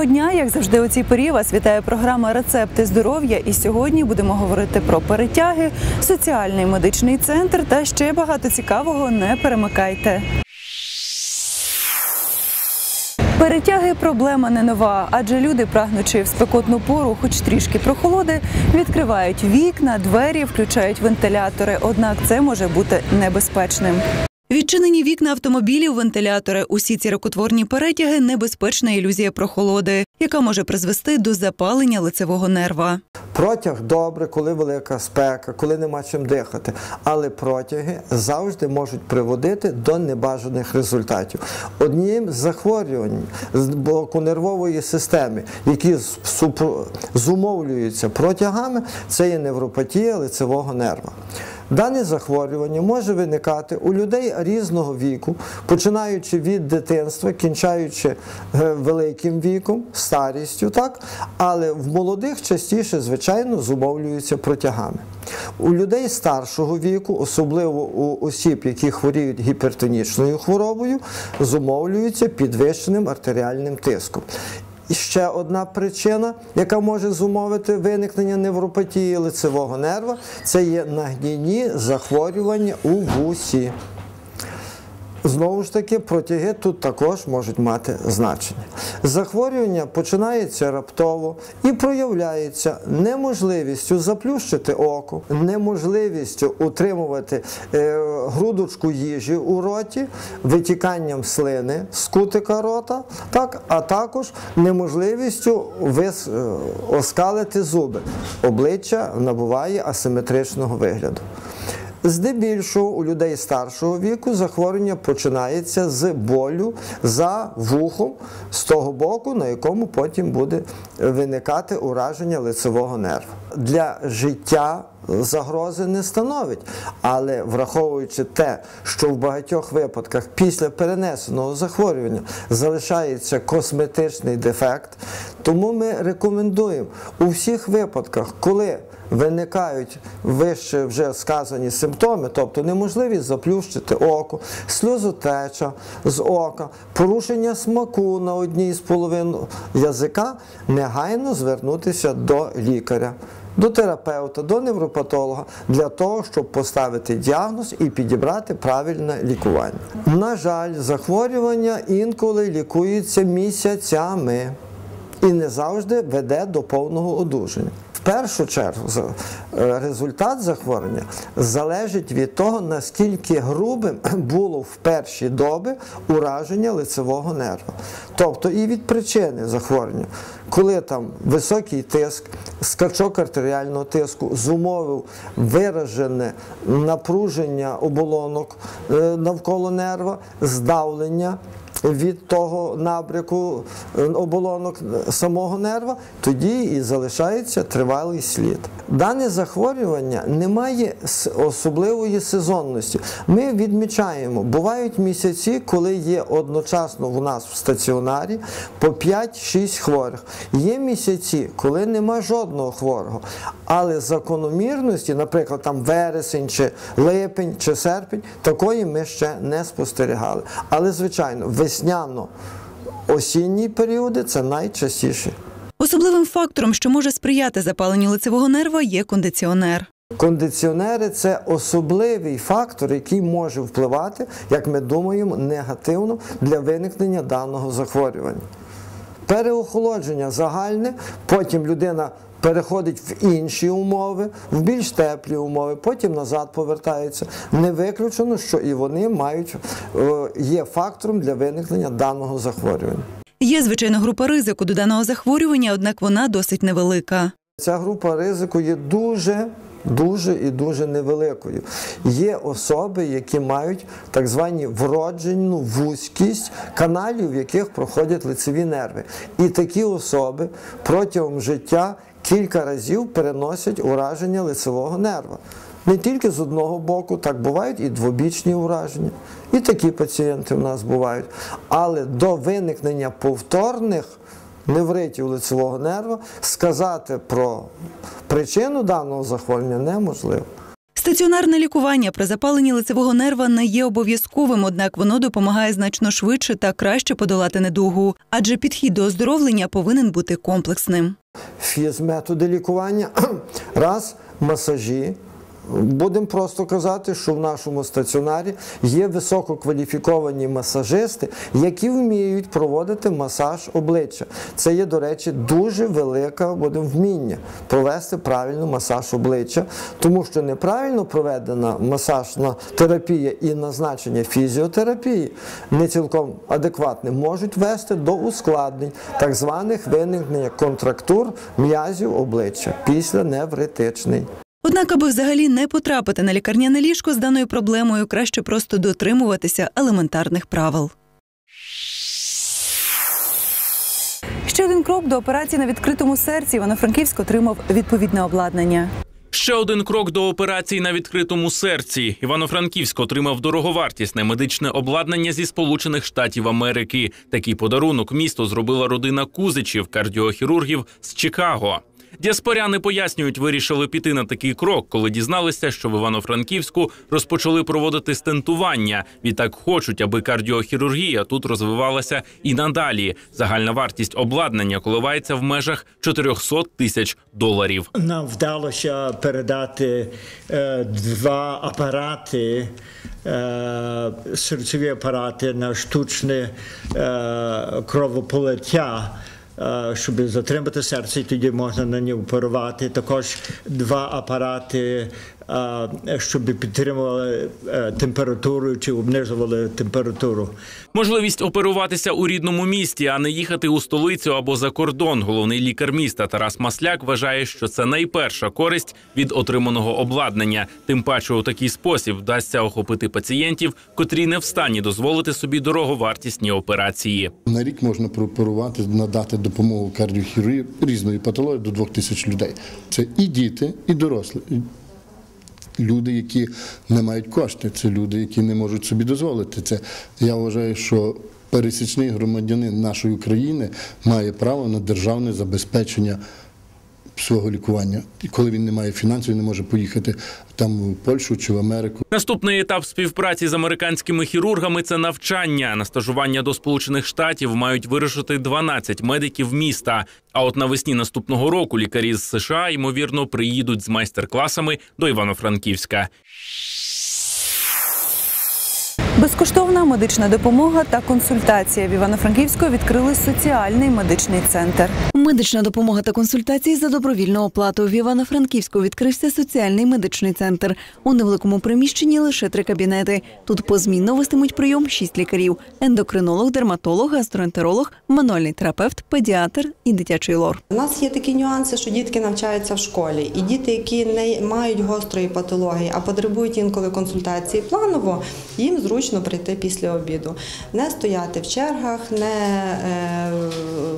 Доброго дня! Як завжди, у цій порі вас вітає програма Рецепти здоров'я. І сьогодні будемо говорити про перетяги, соціальний медичний центр та ще багато цікавого. Не перемикайте. Перетяги проблема не нова, адже люди, прагнучи в спекотну пору, хоч трішки прохолоди, відкривають вікна, двері, включають вентилятори. Однак це може бути небезпечним. Відчинені вікна автомобілів, вентилятори, усі ці рукотворні перетяги небезпечна ілюзія прохолоди, яка може призвести до запалення лицевого нерва. Протяг добре, коли велика спека, коли нема чим дихати. Але протяги завжди можуть приводити до небажаних результатів. Одним з захворювань з боку нервової системи, які зумовлюються протягами, це є невропатія лицевого нерва. Дане захворювання може виникати у людей різного віку, починаючи від дитинства, кінчаючи е, великим віком, старістю, так? але в молодих частіше, звичайно, зумовлюються протягами. У людей старшого віку, особливо у осіб, які хворіють гіпертонічною хворобою, зумовлюються підвищеним артеріальним тиском. Ще одна причина, яка може зумовити виникнення невропатії лицевого нерва, це є нагнійні захворювання у вусі. Знову ж таки, протяги тут також можуть мати значення. Захворювання починається раптово і проявляється неможливістю заплющити око, неможливістю утримувати е, грудочку їжі у роті, витіканням слини з кутика рота, так, а також неможливістю вис, е, оскалити зуби. Обличчя набуває асиметричного вигляду. Здебільшого у людей старшого віку захворювання починається з болю за вухом з того боку, на якому потім буде виникати ураження лицевого нерва. Для життя загрози не становить, але враховуючи те, що в багатьох випадках після перенесеного захворювання залишається косметичний дефект, тому ми рекомендуємо у всіх випадках, коли виникають вище вже сказані симптоми, тобто неможливість заплющити око, сльозотеча з ока, порушення смаку на одній з половин язика, негайно звернутися до лікаря. До терапевта, до невропатолога для того, щоб поставити діагноз і підібрати правильне лікування. На жаль, захворювання інколи лікуються місяцями і не завжди веде до повного одужання. Першу чергу е, результат захворювання залежить від того, наскільки грубим було в перші доби ураження лицевого нерва. Тобто і від причини захворювання, коли там високий тиск, скачок артеріального тиску зумовив виражене напруження оболонок е, навколо нерва, здавлення від того набряку е, оболонок самого нерва, тоді і залишається тривалий слід. Дане захворювання не має особливої сезонності. Ми відмічаємо, бувають місяці, коли є одночасно в нас в стаціонарі по 5-6 хворих. Є місяці, коли нема жодного хворого. Але закономірності, наприклад, там вересень, чи липень, чи серпень, такої ми ще не спостерігали. Але, звичайно, весняно-осінні періоди це найчастіше. Особливим фактором, що може сприяти запаленню лицевого нерва, є кондиціонер. Кондиціонери це особливий фактор, який може впливати, як ми думаємо, негативно для виникнення даного захворювання. Переохолодження загальне, потім людина переходить в інші умови, в більш теплі умови, потім назад повертається. Не виключено, що і вони мають е, є фактором для виникнення даного захворювання. Є звичайно група ризику до даного захворювання, однак вона досить невелика. Ця група ризику є дуже. Дуже і дуже невеликою. Є особи, які мають так звані вроджену вузькість каналів, в яких проходять лицеві нерви. І такі особи протягом життя кілька разів переносять ураження лицевого нерва. Не тільки з одного боку, так бувають і двобічні ураження. І такі пацієнти в нас бувають. Але до виникнення повторних невритів лицевого нерва сказати про причину даного захворювання неможливо. Стаціонарне лікування при запаленні лицевого нерва не є обов'язковим, однак воно допомагає значно швидше та краще подолати недугу, адже підхід до оздоровлення повинен бути комплексним. фізметоди лікування. Раз масажі. Будемо просто казати, що в нашому стаціонарі є висококваліфіковані масажисти, які вміють проводити масаж обличчя. Це є, до речі, дуже велике будемо вміння провести правильно масаж обличчя, тому що неправильно проведена масажна терапія і назначення фізіотерапії не цілком адекватне можуть вести до ускладнень так званих виникнення контрактур м'язів обличчя після невритичний. Однак, аби взагалі не потрапити на лікарняне ліжко з даною проблемою, краще просто дотримуватися елементарних правил. Ще один крок до операції на відкритому серці. Івано-Франківськ отримав відповідне обладнання. Ще один крок до операції на відкритому серці. Івано-Франківськ отримав дороговартісне медичне обладнання зі Сполучених Штатів Америки. Такий подарунок місто зробила родина Кузичів, кардіохірургів з Чикаго. Діаспоряни пояснюють, вирішили піти на такий крок, коли дізналися, що в Івано-Франківську розпочали проводити стентування. Відтак хочуть, аби кардіохірургія тут розвивалася і надалі. Загальна вартість обладнання коливається в межах 400 тисяч доларів. Нам вдалося передати е, два апарати, е, серцеві апарати на штучне е, кровополиття. Е, Щоб затримати серце, і тоді можна на нього оперувати. Також два апарати, щоб підтримували е, температуру чи обнижували температуру. Можливість оперуватися у рідному місті, а не їхати у столицю або за кордон. Головний лікар міста Тарас Масляк вважає, що це найперша користь від отриманого обладнання. Тим паче, у такий спосіб вдасться охопити пацієнтів, котрі не в стані дозволити собі дороговартісні операції. На рік можна прооперувати, надати допомогу кардіохірургії різної патології до двох тисяч людей. Це і діти, і дорослі. Люди, які не мають кошти, це люди, які не можуть собі дозволити. Це я вважаю, що пересічний громадянин нашої України має право на державне забезпечення свого лікування. І коли він не має фінансів, не може поїхати там в Польщу чи в Америку. Наступний етап співпраці з американськими хірургами це навчання. На стажування до Сполучених Штатів мають вирушити 12 медиків міста. А от навесні наступного року лікарі з США ймовірно приїдуть з майстер-класами до Івано-Франківська. Безкоштовна медична допомога та консультація в Івано-Франківську відкрили соціальний медичний центр. Медична допомога та консультації за добровільну оплату. В Івано-Франківську відкрився соціальний медичний центр. У невеликому приміщенні лише три кабінети. Тут позмінно вестимуть прийом шість лікарів: ендокринолог, дерматолог, гастроентеролог, мануальний терапевт, педіатр і дитячий лор. У нас є такі нюанси, що дітки навчаються в школі, і діти, які не мають гострої патології, а потребують інколи консультації планово, їм зручно прийти після обіду, не стояти в чергах, не, е,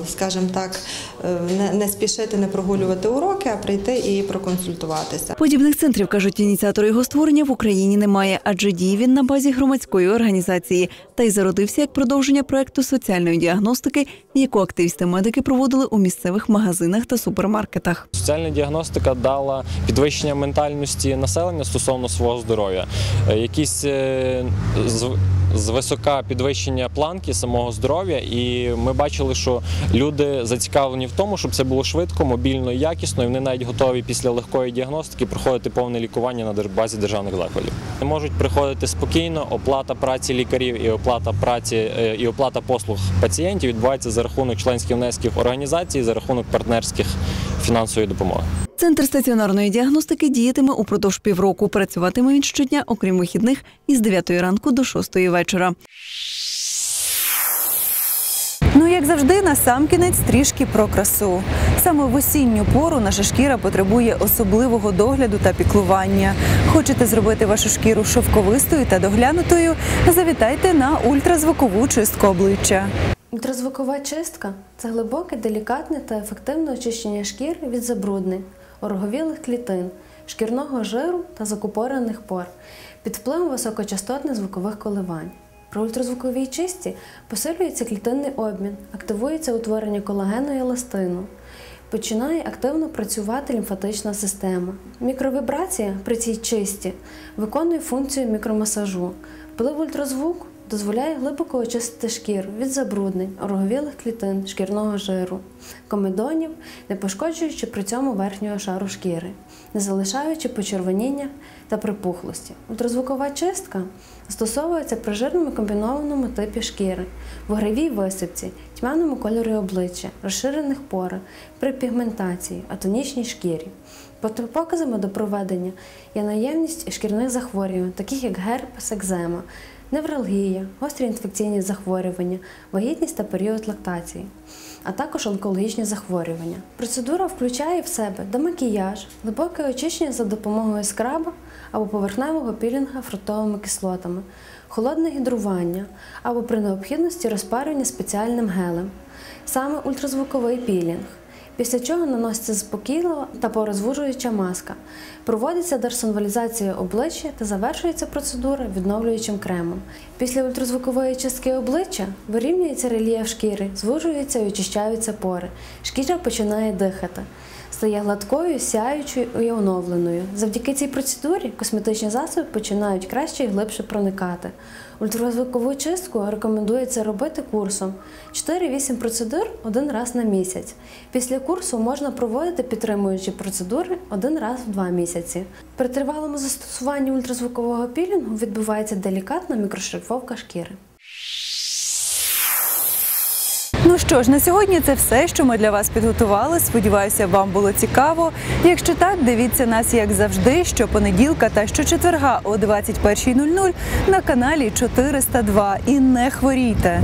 скажімо так, е, не, не спішити, не прогулювати уроки, а прийти і проконсультуватися. Подібних центрів кажуть ініціатори його створення в Україні немає, адже діє він на базі громадської організації та й зародився як продовження проекту соціальної діагностики, яку активісти-медики проводили у місцевих магазинах та супермаркетах. Соціальна діагностика дала підвищення ментальності населення стосовно свого здоров'я. Е, Якісь з- звисока підвищення планки самого здоров'я, і ми бачили, що люди зацікавлені в тому, щоб це було швидко, мобільно і якісно, і вони навіть готові після легкої діагностики проходити повне лікування на базі державних закладів. Не можуть приходити спокійно. Оплата праці лікарів і оплата праці е, і оплата послуг пацієнтів відбувається за рахунок членських внесків організацій, за рахунок партнерських фінансової допомоги. Центр стаціонарної діагностики діятиме упродовж півроку. Працюватиме він щодня, окрім вихідних, із 9 ранку до 6 вечора. Ну, як завжди, на сам кінець трішки про красу. Саме в осінню пору наша шкіра потребує особливого догляду та піклування. Хочете зробити вашу шкіру шовковистою та доглянутою? Завітайте на ультразвукову чистку обличчя. Ультразвукова чистка це глибоке, делікатне та ефективне очищення шкіри від забруднень, ороговілих клітин, шкірного жиру та закупорених пор під впливом високочастотних звукових коливань. При ультразвуковій чисті посилюється клітинний обмін, активується утворення колагену і еластину. починає активно працювати лімфатична система. Мікровібрація при цій чисті виконує функцію мікромасажу. Вплив ультразвуку дозволяє глибоко очистити шкіру від забруднень, ороговілих клітин, шкірного жиру, комедонів, не пошкоджуючи при цьому верхнього шару шкіри, не залишаючи почервоніння та припухлості. Ультразвукова чистка застосовується при жирному комбінованому типі шкіри, вугревій висипці, тьмяному кольорі обличчя, розширених порах, при пігментації, атонічній шкірі. Протипоказами до проведення є наявність шкірних захворювань, таких як герпес, екзема, невралгія, гострі інфекційні захворювання, вагітність та період лактації, а також онкологічні захворювання. Процедура включає в себе демакіяж, глибоке очищення за допомогою скраба або поверхневого пілінга фруктовими кислотами, холодне гідрування або при необхідності розпарювання спеціальним гелем, саме ультразвуковий пілінг. Після чого наноситься спокійна та порозвужуюча маска. Проводиться дерсонвалізація обличчя та завершується процедура відновлюючим кремом. Після ультразвукової частки обличчя вирівнюється рельєф шкіри, звужуються і очищаються пори. Шкіра починає дихати. Стає гладкою, сяючою і оновленою. Завдяки цій процедурі косметичні засоби починають краще і глибше проникати. Ультразвукову чистку рекомендується робити курсом 4-8 процедур один раз на місяць. Після курсу можна проводити підтримуючі процедури один раз в два місяці. При тривалому застосуванні ультразвукового пілінгу відбувається делікатна мікрошліфовка шкіри. Що ж, на сьогодні це все, що ми для вас підготували. Сподіваюся, вам було цікаво. Якщо так, дивіться нас як завжди, щопонеділка та щочетверга о 21.00 на каналі 402. І не хворійте.